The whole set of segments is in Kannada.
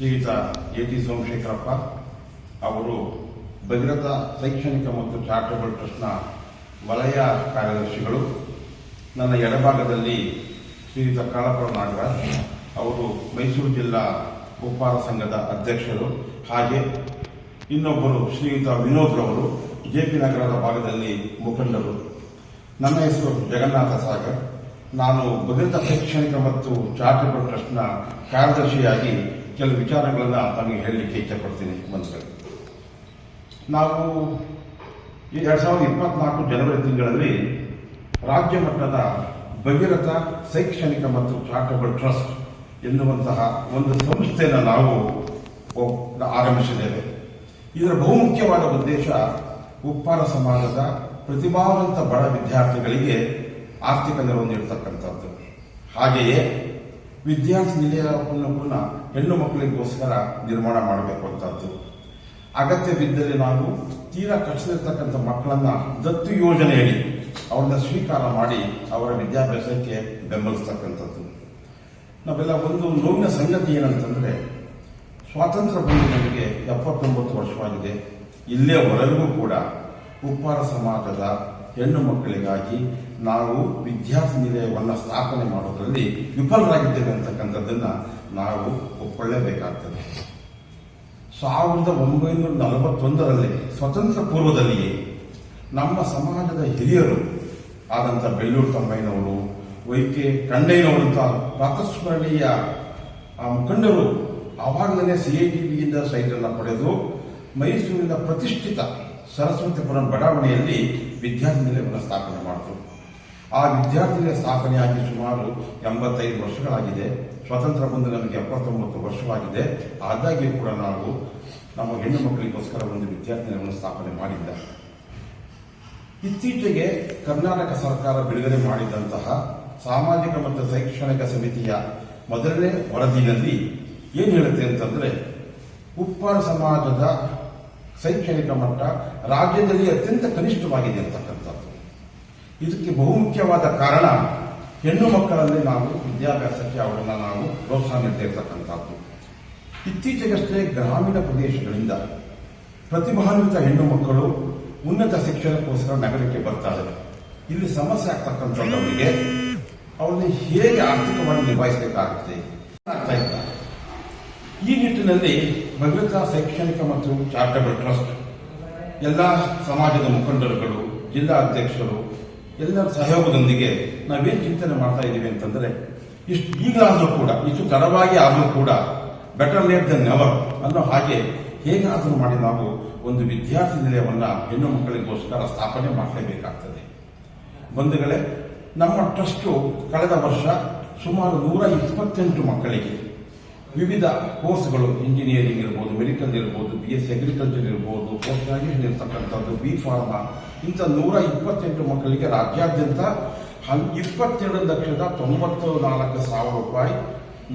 ಶ್ರೀಯುತ ಎ ಟಿ ಸೋಮಶೇಖರಪ್ಪ ಅವರು ಭದ್ರತಾ ಶೈಕ್ಷಣಿಕ ಮತ್ತು ಚಾರಿಟಬಲ್ ಟ್ರಸ್ಟ್ನ ವಲಯ ಕಾರ್ಯದರ್ಶಿಗಳು. ನನ್ನ ಎಡಭಾಗದಲ್ಲಿ ಶ್ರೀಯುತ ಕಾಳಪುರ ನಾಗರಾಜ್ ಅವರು ಮೈಸೂರು ಜಿಲ್ಲಾ ಉಪ್ಪಾರ ಸಂಘದ ಅಧ್ಯಕ್ಷರು. ಹಾಗೆ ಇನ್ನೊಬ್ಬರು ಶ್ರೀಯುತ ವಿನೋದ್ ರವರು, ಜೆ ಪಿ ನಗರದ ಭಾಗದಲ್ಲಿ ಮುಖಂಡರು. ನನ್ನ ಹೆಸರು ಜಗನ್ನಾಥ ಸಾಗರ್. ನಾನು ಭದ್ರತಾ ಶೈಕ್ಷಣಿಕ ಮತ್ತು ಚಾರಿಟಬಲ್ ಟ್ರಸ್ಟ್ನ ಕಾರ್ಯದರ್ಶಿಯಾಗಿ ಕೆಲವು ವಿಚಾರಗಳನ್ನು ತಮಗೆ ಹೇಳಲಿಕ್ಕೆ ಇಚ್ಛೆಪಡ್ತೀನಿ ಬಂಧುಗಳು ನಾವು ಈ ಎರಡ್ ಸಾವಿರದ ಇಪ್ಪತ್ನಾಲ್ಕು ಜನವರಿ ತಿಂಗಳಲ್ಲಿ ರಾಜ್ಯ ಮಟ್ಟದ ಭಗೀರಥ ಶೈಕ್ಷಣಿಕ ಮತ್ತು ಚಾರಿಟಬಲ್ ಟ್ರಸ್ಟ್ ಎನ್ನುವಂತಹ ಒಂದು ಸಂಸ್ಥೆಯನ್ನು ನಾವು ಆರಂಭಿಸಿದ್ದೇವೆ. ಇದರ ಬಹುಮುಖ್ಯವಾದ ಉದ್ದೇಶ ಉಪ್ಪಾರ ಸಮಾಜದ ಪ್ರತಿಭಾವಂತ ಬಡ ವಿದ್ಯಾರ್ಥಿಗಳಿಗೆ ಆರ್ಥಿಕ ನೆರವು ನೀಡತಕ್ಕಂಥದ್ದು. ಹಾಗೆಯೇ ವಿದ್ಯಾರ್ಥಿ ನಿಲಯವನ್ನು ಪುನಃ ಹೆಣ್ಣು ಮಕ್ಕಳಿಗೋಸ್ಕರ ನಿರ್ಮಾಣ ಮಾಡಬೇಕು ಅಗತ್ಯ ಬಿದ್ದಲ್ಲಿ ನಾವು ತೀರಾ ಕಷ್ಟದಿರ್ತಕ್ಕಂಥ ಮಕ್ಕಳನ್ನ ದತ್ತು ಯೋಜನೆಯಡಿ ಅವ್ರನ್ನ ಸ್ವೀಕಾರ ಮಾಡಿ ಅವರ ವಿದ್ಯಾಭ್ಯಾಸಕ್ಕೆ ಬೆಂಬಲಿಸ್ತಕ್ಕಂಥದ್ದು. ನಾವೆಲ್ಲ ಒಂದು ನೋವಿನ ಸಂಗತಿ ಏನಂತಂದ್ರೆ, ಸ್ವಾತಂತ್ರ್ಯ ಬಂದು ನಮಗೆ ಎಪ್ಪತ್ತೊಂಬತ್ತು ವರ್ಷವಾಗಿದೆ. ಇಲ್ಲಿಯವರೆಗೂ ಕೂಡ ಉಪ್ಪಾರ ಸಮಾಜದ ಹೆಣ್ಣು ಮಕ್ಕಳಿಗಾಗಿ ನಾವು ವಿದ್ಯಾರ್ಥಿ ನಿಲಯವನ್ನು ಸ್ಥಾಪನೆ ಮಾಡೋದರಲ್ಲಿ ವಿಫಲರಾಗಿದ್ದೇವೆ ಅಂತಕ್ಕಂಥದ್ದನ್ನ ನಾವು ಒಪ್ಪಿಕೊಳ್ಳಬೇಕಾಗ್ತದೆ ಸಾವಿರದ ಒಂಬೈನೂರ ನಲವತ್ತೊಂದರಲ್ಲಿ ಸ್ವತಂತ್ರ ಪೂರ್ವದಲ್ಲಿಯೇ ನಮ್ಮ ಸಮಾಜದ ಹಿರಿಯರು ಆದಂಥ ಬೆಳ್ಳೂರು ತಮ್ಮಯ್ಯನವರು, ವೈಕೆ ಕಂಡಯ್ಯನವರಂತ ಪ್ರಾತಸ್ಮರಣೀಯ ಮುಖಂಡರು ಆವಾಗಲೇ ಸಿ ಐ ಟಿ ಬಿಯಿಂದ ಸೈಟನ್ನು ಪಡೆದು ಮೈಸೂರಿನ ಪ್ರತಿಷ್ಠಿತ ಸರಸ್ವತಿಪುರಂ ಬಡಾವಣೆಯಲ್ಲಿ ವಿದ್ಯಾರ್ಥಿ ನಿಲಯವನ್ನು ಸ್ಥಾಪನೆ ಮಾಡಿದ್ರು. ಆ ವಿದ್ಯಾರ್ಥಿನಿಯ ಸ್ಥಾಪನೆಯಾಗಿ ಸುಮಾರು ಎಂಬತ್ತೈದು ವರ್ಷಗಳಾಗಿದೆ. ಸ್ವತಂತ್ರ ಬಂದು ನಮಗೆ ಎಪ್ಪತ್ತೊಂಬತ್ತು ವರ್ಷವಾಗಿದೆ. ಆದಾಗ್ಯೂ ಕೂಡ ನಾವು ನಮ್ಮ ಹೆಣ್ಣು ಮಕ್ಕಳಿಗೋಸ್ಕರ ಒಂದು ವಿದ್ಯಾರ್ಥಿ ನಿಲಯವನ್ನು ಸ್ಥಾಪನೆ ಮಾಡಿದ್ದ. ಇತ್ತೀಚೆಗೆ ಕರ್ನಾಟಕ ಸರ್ಕಾರ ಬಿಡುಗಡೆ ಮಾಡಿದಂತಹ ಸಾಮಾಜಿಕ ಮತ್ತು ಶೈಕ್ಷಣಿಕ ಸಮಿತಿಯ ಮೊದಲನೇ ವರದಿಯಲ್ಲಿ ಏನು ಹೇಳುತ್ತೆ ಅಂತಂದ್ರೆ, ಉಪ್ಪಾರ ಸಮಾಜದ ಶೈಕ್ಷಣಿಕ ಮಟ್ಟ ರಾಜ್ಯದಲ್ಲಿ ಅತ್ಯಂತ ಕನಿಷ್ಠವಾಗಿದೆ ಅಂತಕ್ಕಂಥದ್ದು ಇದಕ್ಕೆ ಬಹುಮುಖ್ಯವಾದ ಕಾರಣ ಹೆಣ್ಣು ಮಕ್ಕಳಲ್ಲಿ ನಾವು ವಿದ್ಯಾಭ್ಯಾಸಕ್ಕೆ ಅವರನ್ನು ನಾವು ಪ್ರೋತ್ಸಾಹ ನೀಡ್ತಾ ಇರ್ತಕ್ಕಂಥದ್ದು ಇತ್ತೀಚೆಗಷ್ಟೇ ಗ್ರಾಮೀಣ ಪ್ರದೇಶಗಳಿಂದ ಪ್ರತಿಭಾನ್ವಿತ ಹೆಣ್ಣು ಮಕ್ಕಳು ಉನ್ನತ ಶಿಕ್ಷಣಕ್ಕೋಸ್ಕರ ನಗರಕ್ಕೆ ಬರ್ತಾರೆ ಇಲ್ಲಿ ಸಮಸ್ಯೆ ಆಗ್ತಕ್ಕಂಥವರಿಗೆ ಅವರನ್ನು ಹೇಗೆ ಆರ್ಥಿಕವಾಗಿ ನಿಭಾಯಿಸಬೇಕಾಗುತ್ತೆ ಈ ನಿಟ್ಟಿನಲ್ಲಿ ಭದ್ರತಾ, ಶೈಕ್ಷಣಿಕ ಮತ್ತು ಚಾರಿಟಬಲ್ ಟ್ರಸ್ಟ್, ಎಲ್ಲ ಸಮಾಜದ ಮುಖಂಡರುಗಳು, ಜಿಲ್ಲಾ ಅಧ್ಯಕ್ಷರು ಎಲ್ಲರ ಸಹಯೋಗದೊಂದಿಗೆ ನಾವೇನು ಚಿಂತನೆ ಮಾಡ್ತಾ ಇದ್ದೀವಿ ಅಂತಂದ್ರೆ, ಇಷ್ಟು ಈಗಲಾದರೂ ಕೂಡ, ಇಷ್ಟು ತಡವಾಗಿ ಆದರೂ ಕೂಡ ಬೆಟರ್ ಲೇಟ್ ದನ್ ನೆವರ್ ಅನ್ನೋ ಹಾಗೆ ಹೇಗಾದರೂ ಮಾಡಿ ನಾವು ಒಂದು ವಿದ್ಯಾರ್ಥಿ ನಿಲಯವನ್ನು ಹೆಣ್ಣು ಮಕ್ಕಳಿಗೋಸ್ಕರ ಸ್ಥಾಪನೆ ಮಾಡಲೇಬೇಕಾಗ್ತದೆ. ಬಂಧುಗಳೇ, ನಮ್ಮ ಟ್ರಸ್ಟು ಕಳೆದ ವರ್ಷ ಸುಮಾರು ನೂರ ಇಪ್ಪತ್ತೆಂಟು ಮಕ್ಕಳಿಗೆ ವಿವಿಧ ಕೋರ್ಸ್ಗಳು ಇಂಜಿನಿಯರಿಂಗ್ ಇರ್ಬೋದು, ಮೆಡಿಕಲ್ ಇರ್ಬೋದು ಬಿ ಎಸ್ ಅಗ್ರಿಕಲ್ಚರ್ ಇರ್ಬೋದು ಪೋಸ್ಟ್ ಗ್ರಾಜುಯೇಷನ್ ಇರ್ತಕ್ಕಂಥದ್ದು ಬಿ ಫಾರ್ಮ ಇಂಥ ನೂರ ಇಪ್ಪತ್ತೆಂಟು ಮಕ್ಕಳಿಗೆ ರಾಜ್ಯಾದ್ಯಂತ ಹನ್, ಇಪ್ಪತ್ತೆರಡು ಲಕ್ಷದ ತೊಂಬತ್ತು ನಾಲ್ಕು ಸಾವಿರ ರೂಪಾಯಿ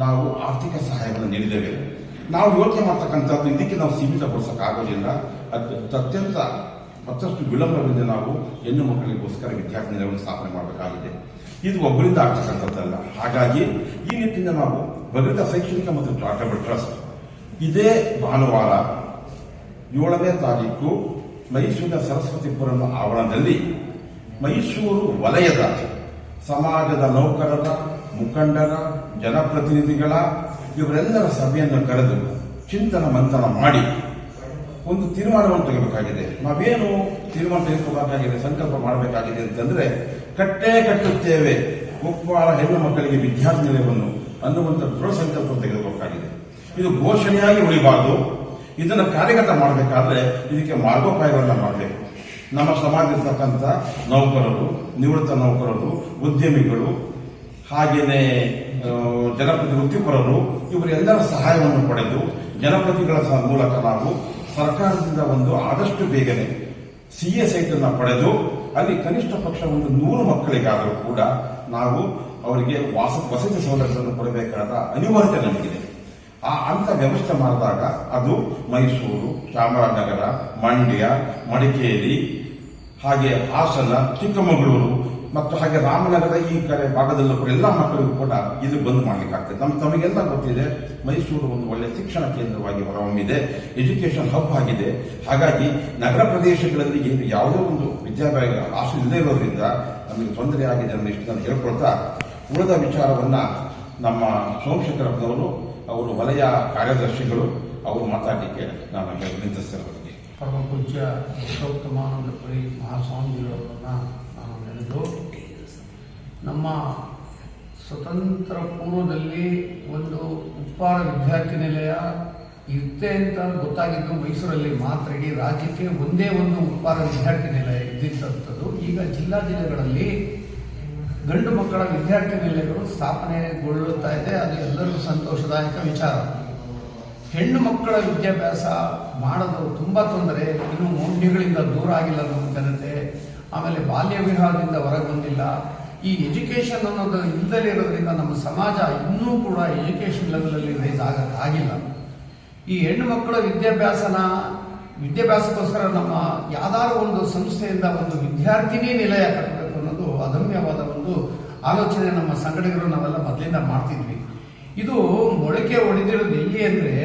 ನಾವು ಆರ್ಥಿಕ ಸಹಾಯವನ್ನು ನೀಡಿದ್ದೇವೆ. ನಾವು ಯೋಚನೆ ಮಾಡ್ತಕ್ಕಂಥದ್ದು ಇದಕ್ಕೆ ನಾವು ಸೀಮಿತಗೊಳಿಸಕ್ಕಾಗೋದಿಲ್ಲ. ಅದು, ಅತ್ಯಂತ ಮತ್ತಷ್ಟು ವಿಳಂಬದಿಂದ ನಾವು ಹೆಣ್ಣು ಮಕ್ಕಳಿಗೋಸ್ಕರ ವಿದ್ಯಾರ್ಥಿ ನಿಲಯವನ್ನು ಸ್ಥಾಪನೆ ಮಾಡಬೇಕಾಗಿದೆ. ಇದು ಒಬ್ಬರಿಂದ ಆಗ್ತಕ್ಕಂಥದ್ದಲ್ಲ. ಹಾಗಾಗಿ ಈ ನಿಟ್ಟಿನ ನಾವು ಭದ್ರತಾ ಶೈಕ್ಷಣಿಕ ಮತ್ತು ಚಾರಿಟಬಲ್ ಟ್ರಸ್ಟ್. ಇದೇ ಭಾನುವಾರ ಏಳನೇ ತಾರೀಕು ಮೈಸೂರಿನ ಸರಸ್ವತಿಪುರಂ ಆವರಣದಲ್ಲಿ ಮೈಸೂರು ವಲಯದ ಸಮಾಜದ ನೌಕರರ, ಮುಖಂಡರ, ಜನಪ್ರತಿನಿಧಿಗಳ ಇವರೆಲ್ಲರ ಸಭೆಯನ್ನು ಕರೆದು ಚಿಂತನ ಮಂಥನ ಮಾಡಿ ಒಂದು ತೀರ್ಮಾನವನ್ನು ತೆಗೆಬೇಕಾಗಿದೆ ನಾವೇನು ತೀರ್ಮಾನ ತೆಗೆದುಕೊಳ್ಳಬೇಕಾಗಿದೆ ಸಂಕಲ್ಪ ಮಾಡಬೇಕಾಗಿದೆ ಅಂತಂದ್ರೆ ಕಟ್ಟೇ ಕಟ್ಟುತ್ತೇವೆ. ಉಪ್ಪಾರ ಹೆಣ್ಣು ಮಕ್ಕಳಿಗೆ ವಿದ್ಯಾರ್ಥಿ ನಿಲಯವನ್ನು ಅನ್ನುವಂಥ ದೃಢ ಸಂಕಲ್ಪ ತೆಗೆದುಕೊಳ್ಳಾಗಿದೆ ಇದು ಘೋಷಣೆಯಾಗಿ ಉಳಿಬಾರದು. ಇದನ್ನು ಕಾರ್ಯಗತ ಮಾಡಬೇಕಾದ್ರೆ ಇದಕ್ಕೆ ಮಾರ್ಗೋಪಾಯಗಳನ್ನ ಮಾಡಬೇಕು. ನಮ್ಮ ಸಮಾಜದಲ್ಲಿರ್ತಕ್ಕಂಥ ನೌಕರರು, ನಿವೃತ್ತ ನೌಕರರು, ಉದ್ಯಮಿಗಳು ಹಾಗೆಯೇ ಜನಪ್ರತಿ ವೃತ್ತಿಪರರು ಇವರೆಲ್ಲರ ಸಹಾಯವನ್ನು ಪಡೆದು ಜನಪ್ರತಿಗಳ ಮೂಲಕ ನಾವು ಸರ್ಕಾರದಿಂದ ಒಂದು ಆದಷ್ಟು ಬೇಗನೆ ಸಿ ಎ ಸೈಟನ್ನು ಪಡೆದು ಅಲ್ಲಿ ಕನಿಷ್ಠ ಪಕ್ಷ ಒಂದು ನೂರು ಮಕ್ಕಳಿಗಾದರೂ ಕೂಡ ನಾವು ಅವರಿಗೆ ವಾಸ, ವಸತಿ ಸೌಲಭ್ಯವನ್ನು ಕೊಡಬೇಕಾದ ಅನಿವಾರ್ಯತೆ ನಮಗಿದೆ. ಆ ಅಂತ ವ್ಯವಸ್ಥೆ ಮಾಡಿದಾಗ ಅದು ಮೈಸೂರು, ಚಾಮರಾಜನಗರ, ಮಂಡ್ಯ, ಮಡಿಕೇರಿ, ಹಾಗೆ ಹಾಸನ, ಚಿಕ್ಕಮಗಳೂರು ಮತ್ತು ಹಾಗೆ ರಾಮನಗರ ಈ ಕಡೆ ಭಾಗದಲ್ಲೂ ಕೂಡ ಎಲ್ಲ ಮಕ್ಕಳಿಗೂ ಕೂಡ ಇದು ಬಂದ್ ಮಾಡ್ಲಿಕ್ಕೆ ಆಗ್ತದೆ ತಮಗೆಲ್ಲ ಗೊತ್ತಿದೆ, ಮೈಸೂರು ಒಂದು ಒಳ್ಳೆಯ ಶಿಕ್ಷಣ ಕೇಂದ್ರವಾಗಿ ಹೊರಹೊಮ್ಮಿದೆ ಎಜುಕೇಶನ್ ಹಬ್ ಆಗಿದೆ. ಹಾಗಾಗಿ ನಗರ ಪ್ರದೇಶಗಳಲ್ಲಿ ಏನು ಯಾವುದೋ ಒಂದು ವಿದ್ಯಾಭ್ಯಾಸ ಆಸೆ ಇಲ್ಲದೆ ಇರೋದ್ರಿಂದ ನಮಗೆ ತೊಂದರೆ ಆಗಿದೆ ಅನ್ನೋ ಇಷ್ಟು ನಾನು ಹೇಳ್ಕೊಳ್ತಾ ಉಳಿದ ವಿಚಾರವನ್ನು ನಮ್ಮ ಸೋಮಶೇಖರಪ್ಪನವರು ಅವರು ವಲಯ ಕಾರ್ಯದರ್ಶಿಗಳು, ಅವರು ಮಾತಾಡಲಿಕ್ಕೆ ನಾನು ಅವರಿಗೆ ಪರಮ ಪೂಜ್ಯ ವಿಶ್ವೋತ್ತಮಾನಂದ ಪುರಿ ಮಹಾಸ್ವಾಮಿಗಳವರನ್ನ ನಾನು ನೆನೆದು, ನಮ್ಮ ಸ್ವತಂತ್ರ ಪೂರ್ವದಲ್ಲಿ ಒಂದು ಉಪ್ಪಾರ ವಿದ್ಯಾರ್ಥಿ ನಿಲಯ ಇರುತ್ತೆ ಅಂತ ಗೊತ್ತಾಗಿದ್ದು ಮೈಸೂರಲ್ಲಿ ಮಾತ್ರ ಇಡೀ ರಾಜ್ಯಕ್ಕೆ ಒಂದೇ ಒಂದು ಉಪ್ಪಾರ ವಿದ್ಯಾರ್ಥಿ ನಿಲಯ ಇದ್ದಿದ್ದಂಥದ್ದು. ಈಗ ಜಿಲ್ಲಾ ಜಿಲ್ಲೆಗಳಲ್ಲಿ ಗಂಡು ಮಕ್ಕಳ ವಿದ್ಯಾರ್ಥಿ ನಿಲಯಗಳು ಸ್ಥಾಪನೆಗೊಳ್ಳುತ್ತಾ ಇದೆ. ಅದು ಎಲ್ಲರಿಗೂ ಸಂತೋಷದಾಯಕ ವಿಚಾರ. ಹೆಣ್ಣು ಮಕ್ಕಳ ವಿದ್ಯಾಭ್ಯಾಸ ಮಾಡೋದು ತುಂಬ ತೊಂದರೆ. ಇನ್ನು ಮೌಢ್ಯಗಳಿಂದ ದೂರ ಆಗಿಲ್ಲ ನಮ್ಮ ಜನತೆ. ಆಮೇಲೆ ಬಾಲ್ಯ ವಿವಾಹದಿಂದ ಹೊರಗೆ ಬಂದಿಲ್ಲ. ಈ ಎಜುಕೇಶನ್ ಅನ್ನೋದು ಇಲ್ಲದೇ ಇರೋದ್ರಿಂದ ನಮ್ಮ ಸಮಾಜ ಇನ್ನೂ ಕೂಡ ಎಜುಕೇಶನ್ ಲೆವೆಲಲ್ಲಿ ರೈಸ್ ಆಗಿಲ್ಲ. ಈ ಹೆಣ್ಣು ಮಕ್ಕಳ ವಿದ್ಯಾಭ್ಯಾಸನ, ವಿದ್ಯಾಭ್ಯಾಸಕ್ಕೋಸ್ಕರ ನಮ್ಮ ಯಾವ್ದಾದ್ರು ಒಂದು ಸಂಸ್ಥೆಯಿಂದ ಒಂದು ವಿದ್ಯಾರ್ಥಿನಿ ನಿಲಯ ಕಟ್ಟಬೇಕು ಅದಮ್ಯವಾದ ಒಂದು ಆಲೋಚನೆ ನಮ್ಮ ಸಂಘಟಕರು ನಾವೆಲ್ಲ ಮೊದಲಿಂದ ಮಾಡ್ತಿದ್ವಿ. ಇದು ಮೊಳಕೆ ಹೊಡೆದಿರೋದು ಎಲ್ಲಿ ಅಂದ್ರೆ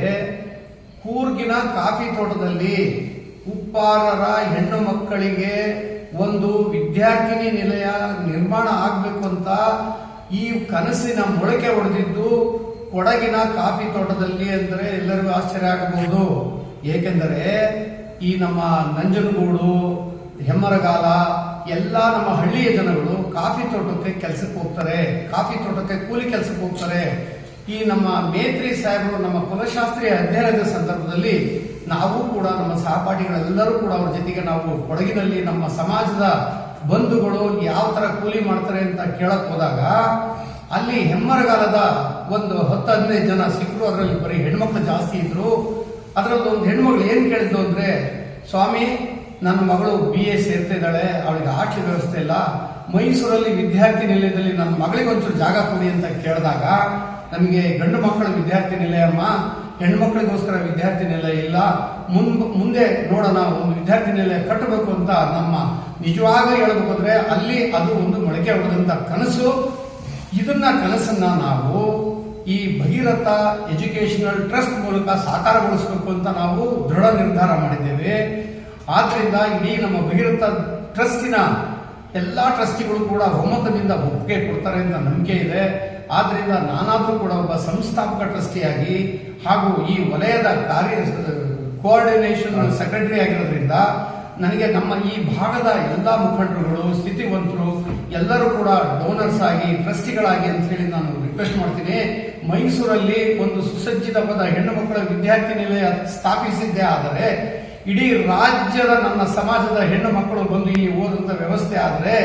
ಕೂರ್ಗಿನ ಕಾಫಿ ತೋಟದಲ್ಲಿ ಉಪ್ಪಾರರ ಹೆಣ್ಣು ಮಕ್ಕಳಿಗೆ ಒಂದು ವಿದ್ಯಾರ್ಥಿನಿ ನಿಲಯ ನಿರ್ಮಾಣ ಆಗಬೇಕು ಅಂತ ಈ ಕನಸಿನ ಮೊಳಕೆ ಹೊಡೆದಿದ್ದು ಕೊಡಗಿನ ಕಾಫಿ ತೋಟದಲ್ಲಿ ಅಂದರೆ ಎಲ್ಲರಿಗೂ ಆಶ್ಚರ್ಯ ಆಗಬಹುದು. ಏಕೆಂದರೆ ಈ ನಮ್ಮ ನಂಜನಗೂಡು, ಹೆಮ್ಮರಗಾಲ ಎಲ್ಲ ನಮ್ಮ ಹಳ್ಳಿಯ ಜನಗಳು ಕಾಫಿ ತೋಟಕ್ಕೆ ಕೆಲಸಕ್ಕೆ ಹೋಗ್ತಾರೆ, ಕಾಫಿ ತೋಟಕ್ಕೆ ಕೂಲಿ ಕೆಲಸಕ್ಕೆ ಹೋಗ್ತಾರೆ. ಈ ನಮ್ಮ ಮೇತ್ರಿ ಸಾಹೇಬರು, ನಮ್ಮ ಕುಲಶಾಸ್ತ್ರೀಯ ಅಧ್ಯಯನದ ಸಂದರ್ಭದಲ್ಲಿ ನಾವು ಕೂಡ ನಮ್ಮ ಸಹಪಾಠಿಗಳೆಲ್ಲರೂ ಕೂಡ ಅವ್ರ ಜೊತೆಗೆ ನಾವು ಕೊಡಗಿನಲ್ಲಿ ನಮ್ಮ ಸಮಾಜದ ಬಂಧುಗಳು ಯಾವ ತರ ಕೂಲಿ ಮಾಡ್ತಾರೆ ಅಂತ ಕೇಳಕ್ ಹೋದಾಗ, ಅಲ್ಲಿ ಹೆಮ್ಮರಗಾಲದ ಒಂದು ಹತ್ತು ಹದಿನೈದು ಜನ ಸಿಕ್ಕರು, ಅದರಲ್ಲಿ ಬರೀ ಹೆಣ್ಮಕ್ಳು ಜಾಸ್ತಿ ಇದ್ರು. ಅದರಲ್ಲಿ ಒಂದು ಹೆಣ್ಮಗಳು ಏನ್ ಕೇಳಿದ್ರು ಅಂದ್ರೆ, ಸ್ವಾಮಿ ನನ್ನ ಮಗಳು ಬಿ ಎ ಸೇರ್ತಾ ಇದ್ದಾಳೆ, ಅವಳಿಗೆ ಆಟ್ಲಿ ವ್ಯವಸ್ಥೆ ಇಲ್ಲ. ಮೈಸೂರಲ್ಲಿ ವಿದ್ಯಾರ್ಥಿ ನಿಲಯದಲ್ಲಿ ನನ್ನ ಮಗಳಿಗೆ ಒಂಚೂರು ಜಾಗ ಕೊಡಿ ಅಂತ ಕೇಳಿದಾಗ, ನಮಗೆ ಗಂಡು ಮಕ್ಕಳ ವಿದ್ಯಾರ್ಥಿ ನಿಲಯ ಅಮ್ಮ ಹೆಣ್ಮಕ್ಳಿಗೋಸ್ಕರ ವಿದ್ಯಾರ್ಥಿ ನಿಲಯ ಇಲ್ಲ. ಮುನ್ ಮುಂದೆ ನೋಡೋಣ, ಒಂದು ವಿದ್ಯಾರ್ಥಿ ನಿಲಯ ಕಟ್ಟಬೇಕು ಅಂತ ನಮ್ಮ ನಿಜವಾಗ ಹೇಳಬೇಕು ಅಲ್ಲಿ ಅದು ಒಂದು ಮೊಳಕೆ ಹೊಡೆದಂತ ಕನಸು. ಇದನ್ನ ಕನಸನ್ನ ನಾವು ಈ ಭಗೀರಥ ಎಜುಕೇಶನಲ್ ಟ್ರಸ್ಟ್ ಮೂಲಕ ಸಾಕಾರಗೊಳಿಸಬೇಕು ಅಂತ ನಾವು ದೃಢ ನಿರ್ಧಾರ ಮಾಡಿದ್ದೇವೆ. ಆದ್ರಿಂದ ಇಡೀ ನಮ್ಮ ಭಗೀರಥ ಟ್ರಸ್ಟಿನ ಎಲ್ಲಾ ಟ್ರಸ್ಟಿಗಳು ಕೂಡ ಒಮ್ಮತದಿಂದ ಒಪ್ಪಿಗೆ ಕೊಡ್ತಾರೆ ಅಂತ ನಂಬಿಕೆ ಇದೆ. ಆದ್ದರಿಂದ ನಾನಾದರೂ ಕೂಡ ಒಬ್ಬ ಸಂಸ್ಥಾಪಕ ಟ್ರಸ್ಟಿಯಾಗಿ ಹಾಗೂ ಈ ವಲಯದ ಕಾರ್ಯ ಕೋಆರ್ಡಿನೇಷನ್ ಸೆಕ್ರೆಟರಿ ಆಗಿರೋದ್ರಿಂದ ನನಗೆ ನಮ್ಮ ಈ ಭಾಗದ ಎಲ್ಲ ಮುಖಂಡರುಗಳು ಸ್ಥಿತಿವಂತರು ಎಲ್ಲರೂ ಕೂಡ ಡೋನರ್ಸ್ ಆಗಿ ಟ್ರಸ್ಟಿಗಳಾಗಿ ಅಂತ ಹೇಳಿ ನಾನು ರಿಕ್ವೆಸ್ಟ್ ಮಾಡ್ತೀನಿ. ಮೈಸೂರಲ್ಲಿ ಒಂದು ಸುಸಜ್ಜಿತವಾದ ಹೆಣ್ಣು ಮಕ್ಕಳ ವಿದ್ಯಾರ್ಥಿ ನಿಲಯ ಸ್ಥಾಪಿಸಿದ್ದೇ ಆದರೆ ಇಡೀ ರಾಜ್ಯದ ನನ್ನ ಸಮಾಜದ ಹೆಣ್ಣು ಮಕ್ಕಳು ಬಂದು ಇಲ್ಲಿ ಓದುವಂತ ವ್ಯವಸ್ಥೆ ಆದರೆ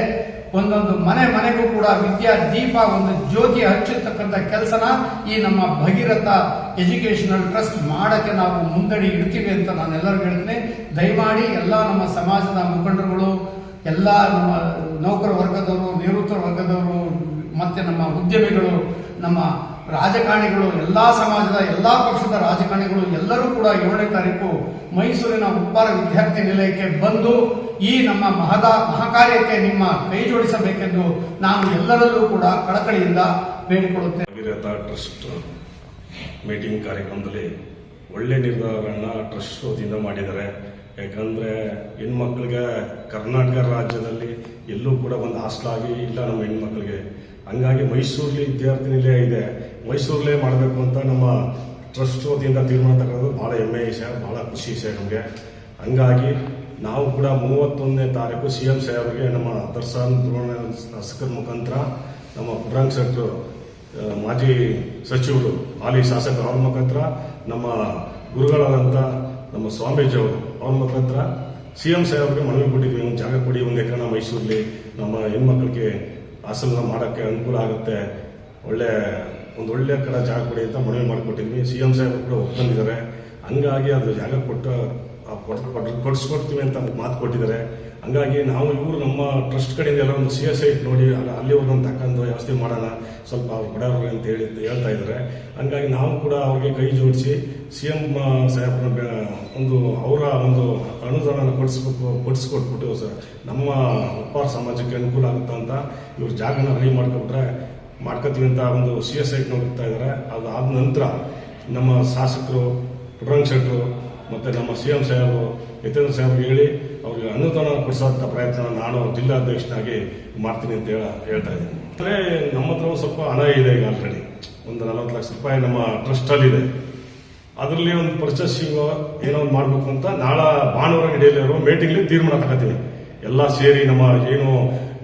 ಒಂದೊಂದು ಮನೆ ಮನೆಗೂ ಕೂಡ ವಿದ್ಯಾ ದೀಪ, ಒಂದು ಜ್ಯೋತಿ ಹಚ್ಚಿರ್ತಕ್ಕಂಥ ಕೆಲಸನ ಈ ನಮ್ಮ ಭಗೀರಥ ಎಜುಕೇಶನಲ್ ಟ್ರಸ್ಟ್ ಮಾಡಕ್ಕೆ ನಾವು ಮುಂದಡಿ ಇಡ್ತೀವಿ ಅಂತ ನಾನು ಎಲ್ಲರಿಗೂ ಹೇಳ್ತೀನಿ. ದಯಮಾಡಿ ಎಲ್ಲ ನಮ್ಮ ಸಮಾಜದ ಮುಖಂಡರುಗಳು, ಎಲ್ಲ ನಮ್ಮ ನೌಕರ ವರ್ಗದವರು ನಿವೃತ್ತ ವರ್ಗದವರು ಮತ್ತೆ ನಮ್ಮ ಉದ್ಯಮಿಗಳು, ನಮ್ಮ ರಾಜಕಾರಣಿಗಳು, ಎಲ್ಲ ಸಮಾಜದ ಎಲ್ಲ ಪಕ್ಷದ ರಾಜಕಾರಣಿಗಳು ಎಲ್ಲರೂ ಕೂಡ ಏಳನೇ ತಾರೀಕು ಮೈಸೂರಿನ ಉಪ್ಪಾರ ವಿದ್ಯಾರ್ಥಿ ನಿಲಯಕ್ಕೆ ಬಂದು ಈ ನಮ್ಮ ಮಹದ ಮಹಾಕಾರ್ಯಕ್ಕೆ ನಿಮ್ಮ ಕೈ ಜೋಡಿಸಬೇಕೆಂದು ನಾನು ಎಲ್ಲರಲ್ಲೂ ಕೂಡ ಕಳಕಳಿಯಿಂದ ಬೇಡಿಕೊಳ್ಳುತ್ತೇನೆ. ಟ್ರಸ್ಟ್ ಮೀಟಿಂಗ್ ಕಾರ್ಯಕ್ರಮದಲ್ಲಿ ಒಳ್ಳೆ ನಿರ್ಧಾರಗಳನ್ನ ಟ್ರಸ್ಟ್ ವತಿಯಿಂದ ಮಾಡಿದ್ದಾರೆ. ಯಾಕಂದರೆ ಹೆಣ್ಮಕ್ಳಿಗೆ ಕರ್ನಾಟಕ ರಾಜ್ಯದಲ್ಲಿ ಎಲ್ಲೂ ಕೂಡ ಒಂದು ಹಾಸ್ಟ್ಲಾಗಿ ಇಲ್ಲ ನಮ್ಮ ಹೆಣ್ಮಕ್ಳಿಗೆ. ಹಂಗಾಗಿ ಮೈಸೂರಲ್ಲಿ ವಿದ್ಯಾರ್ಥಿ ನಿಲಯ ಇದೆ. ಮೈಸೂರಲ್ಲೇ ಮಾಡಬೇಕು ಅಂತ ನಮ್ಮ ಟ್ರಸ್ಟ್ ವತಿಯಿಂದ ತೀರ್ಮಾನ ತಗೊಳ್ಳೋದು ಭಾಳ ಹೆಮ್ಮೆ ವಿಷಯ ಭಾಳ ಖುಷಿ ವಿಷಯ ನಮಗೆ. ಹಂಗಾಗಿ ನಾವು ಕೂಡ ಮೂವತ್ತೊಂದನೇ ತಾರೀಕು ಸಿ ಎಂ ಸಾಹೇಬ್ರಿಗೆ ನಮ್ಮ ದರ್ಶನ್ ದ್ರೋಣ ಶಾಸಕರ ಮುಖಾಂತರ ನಮ್ಮ ಪುರಾಂಗ್ ಸೆಕ್ಟರ್ ಮಾಜಿ ಸಚಿವರು, ಹಾಲಿ ಶಾಸಕರು ಅವ್ರ ಮುಖಾಂತರ ನಮ್ಮ ಗುರುಗಳಾದಂಥ ನಮ್ಮ ಸ್ವಾಮೀಜಿ ಅವರು ಅವ್ರ ಮುಖಾಂತರ ಸಿ ಎಂ ಸಾಹೇಬ್ರಿಗೆ ಮನವಿ ಕೊಟ್ಟಿದ್ವಿ. ಒಂದು ಜಾಗ ಕೊಡಿ, ಒಂದು ಎಕರೆ ಮೈಸೂರಲ್ಲಿ ನಮ್ಮ ಹೆಣ್ಮಕ್ಳಿಗೆ ಹಾಸನ ಮಾಡೋಕ್ಕೆ ಅನುಕೂಲ ಆಗುತ್ತೆ. ಒಳ್ಳೆ, ಒಂದು ಒಳ್ಳೆ ಕಡೆ ಜಾಗ ಕೊಡಿ ಅಂತ ಮನವಿ ಮಾಡಿಕೊಟ್ಟಿದ್ವಿ. ಸಿ ಎಂ ಸಾಹೇಬರು ಕೂಡ ಒಪ್ಕೊಂಡಿದ್ದಾರೆ. ಹಂಗಾಗಿ ಅದು ಜಾಗ ಕೊಟ್ಟು ಕೊಡಿಸ್ಕೊಡ್ತೀವಿ ಅಂತ ಮಾತು ಕೊಟ್ಟಿದ್ದಾರೆ. ಹಂಗಾಗಿ ನಾವು ಇವರು ನಮ್ಮ ಟ್ರಸ್ಟ್ ಕಡೆಯಿಂದ ಎಲ್ಲ ಒಂದು ಸಿ ಎಸ್ ಐಟ್ ನೋಡಿ, ಅಲ್ಲಿ ಅಲ್ಲಿ ಒಂದು ತಕ್ಕಂದು ವ್ಯವಸ್ಥೆ ಮಾಡೋಣ, ಸ್ವಲ್ಪ ಅವ್ರು ಕೊಡೋರು ಅಂತ ಹೇಳಿ ಹೇಳ್ತಾ ಇದ್ದಾರೆ. ಹಂಗಾಗಿ ನಾವು ಕೂಡ ಅವ್ರಿಗೆ ಕೈ ಜೋಡಿಸಿ ಸಿ ಎಂ ಸಾಹೇಬ್ರ ಒಂದು ಅವರ ಒಂದು ಅನುದಾನ ಕೊಡಿಸ್ಬೇಕು, ಕೊಡಿಸ್ಕೊಟ್ಬಿಟ್ಟು ಸರ್, ನಮ್ಮ ಉಪ್ಪಾರ ಸಮಾಜಕ್ಕೆ ಅನುಕೂಲ ಆಗುತ್ತೆ ಅಂತ ಇವ್ರು ಜಾಗನ ರೆಡಿ ಮಾಡ್ಕೊಟ್ರೆ ಮಾಡ್ಕೋತೀವಿ ಅಂತ ಒಂದು ಸಿ ಎಸ್ ಐಟ್ ನೋಡ್ತಾ ಇದ್ದಾರೆ. ಅದಾದ ನಂತರ ನಮ್ಮ ಶಾಸಕರು ಪುಟ್ರಂಗ್ ಶೆಟ್ಟರು, ಮತ್ತು ನಮ್ಮ ಸಿ ಎಂ ಸಾಹೇಬರು, ಯತೇಂದ್ರ ಸಾಹೇಬ್ ಹೇಳಿ ಅವ್ರಿಗೆ ಅನುದಾನ ಕೊಡಿಸೋಂಥ ಪ್ರಯತ್ನ ನಾನು ಜಿಲ್ಲಾಧ್ಯಕ್ಷನಾಗಿ ಮಾಡ್ತೀನಿ ಅಂತ ಹೇಳ ಹೇಳ್ತಾ ಇದ್ದೀನಿ. ಅಂದರೆ ನಮ್ಮ ಹತ್ರ ಸ್ವಲ್ಪ ಹಣ ಇದೆ ಈಗ ಆಲ್ರೆಡಿ ಒಂದು ನಲವತ್ತು ಲಕ್ಷ ರೂಪಾಯಿ ನಮ್ಮ ಟ್ರಸ್ಟಲ್ಲಿದೆ ಅದರಲ್ಲಿ ಒಂದು ಪರ್ಚೇಸಿಂಗ್ ಏನೋ ಒಂದು ಮಾಡಬೇಕು ಅಂತ ನಾಳೆ ಭಾನುವಾರ ನಡೆಯಲಿರೋ ಮೀಟಿಂಗ್ಲಿ ತೀರ್ಮಾನ ತಗೋತೀವಿ. ಎಲ್ಲ ಸೇರಿ ನಮ್ಮ ಏನು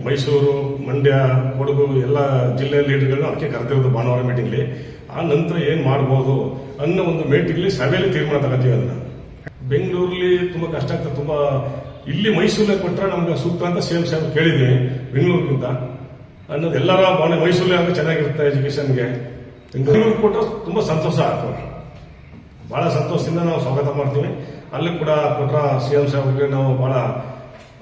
ಮೈಸೂರು, ಮಂಡ್ಯ, ಕೊಡಗು ಎಲ್ಲ ಜಿಲ್ಲೆ ಲೀಡರ್ಗಳನ್ನ ಅದಕ್ಕೆ ಕರೆದಿರೋದು ಭಾನುವಾರ ಮೀಟಿಂಗ್ಲಿ ಆ ನಂತರ ಏನು ಮಾಡ್ಬೋದು ಅನ್ನೋ ಒಂದು ಮೀಟಿಂಗ್ಲಿ ಸಭೆಯಲ್ಲಿ ತೀರ್ಮಾನ ತಗೋತೀವಿ ಅದನ್ನ. ಬೆಂಗಳೂರಲ್ಲಿ ತುಂಬ ಕಷ್ಟ ಆಗ್ತದೆ, ತುಂಬ ಇಲ್ಲಿ ಮೈಸೂರಲ್ಲೇ ಕೊಟ್ಟರೆ ನಮ್ಗೆ ಸೂಕ್ತ ಅಂತ ಸಿ ಎಂ ಸಾಹೇಬ್ ಕೇಳಿದ್ವಿ ಬೆಂಗಳೂರಿಗಿಂತ. ಅನ್ನೋದು ಎಲ್ಲರ ಭಾವನೆ ಮೈಸೂರಲ್ಲೇ ಅಂದ್ರೆ ಚೆನ್ನಾಗಿರುತ್ತೆ ಎಜುಕೇಷನ್ಗೆ. ಬೆಂಗಳೂರು ಕೊಟ್ಟರೆ ತುಂಬ ಸಂತೋಷ ಆಗ್ತದೆ. ಬಹಳ ಸಂತೋಷದಿಂದ ನಾವು ಸ್ವಾಗತ ಮಾಡ್ತೀವಿ. ಅಲ್ಲೂ ಕೂಡ ಕೊಟ್ಟರೆ ಸಿ ಎಂ ಸಾಹೇಬ್ಗೆ ನಾವು ಬಹಳ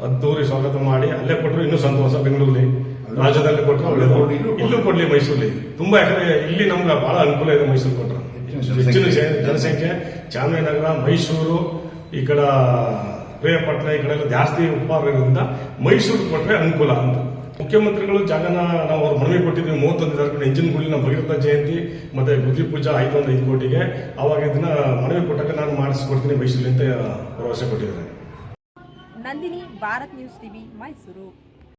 ಅದ್ದೂರಿ ಸ್ವಾಗತ ಮಾಡಿ ಅಲ್ಲೇ ಕೊಟ್ಟರು ಇನ್ನೂ ಸಂತೋಷ ಬೆಂಗಳೂರಲ್ಲಿ. ರಾಜ್ಯದಲ್ಲಿ ಕೊಟ್ಟರು ಒಳ್ಳೇದು. ಇಲ್ಲೂ ಕೊಡಲಿ ಮೈಸೂರಲ್ಲಿ. ತುಂಬ ಯಾಕಂದ್ರೆ ಇಲ್ಲಿ ನಮ್ಗೆ ಭಾಳ ಅನುಕೂಲ ಇದೆ ಮೈಸೂರು ಕೊಟ್ಟರೆ ಹೆಚ್ಚಿನ ಜನ- ಜನಸಂಖ್ಯೆ. ಚಾಮರಾಜನಗರ ಮೈಸೂರು ಈ ಕಡೆ ಪ್ರಿಯಪಟ್ಟಣ ಈ ಕಡೆ ಎಲ್ಲ ಜಾಸ್ತಿ ಉಪಹಾರ ಇರೋದ್ರಿಂದ ಮೈಸೂರು ಕೊಟ್ಟರೆ ಅನುಕೂಲ ಅಂತ. ಮುಖ್ಯಮಂತ್ರಿಗಳು ಜಾಗನ ನಾವು ಅವ್ರ ಮನವಿ ಕೊಟ್ಟಿದ್ವಿ ಮೂವತ್ತೊಂದು ತಾರೀಕು ಇಂಜಿನ್ ಗುಳಿ ನಮ್ಮ ಭಗೀರಥ ಜಯಂತಿ, ಮತ್ತೆ ಬುದ್ಧಿ ಪೂಜಾ ಆಯ್ತು ಒಂದು ಐದು ಕೋಟಿಗೆ, ಅವಾಗ ಇದನ್ನ ಮನವಿ ಕೊಟ್ಟಾಗ ನಾನು ಮಾಡಿಸ್ಕೊಡ್ತೀನಿ ಮೈಸೂರಿನಂತೆ ಭರವಸೆ ಕೊಟ್ಟಿದ್ದಾರೆ. Nandini, Bharat news TV, Mysuru.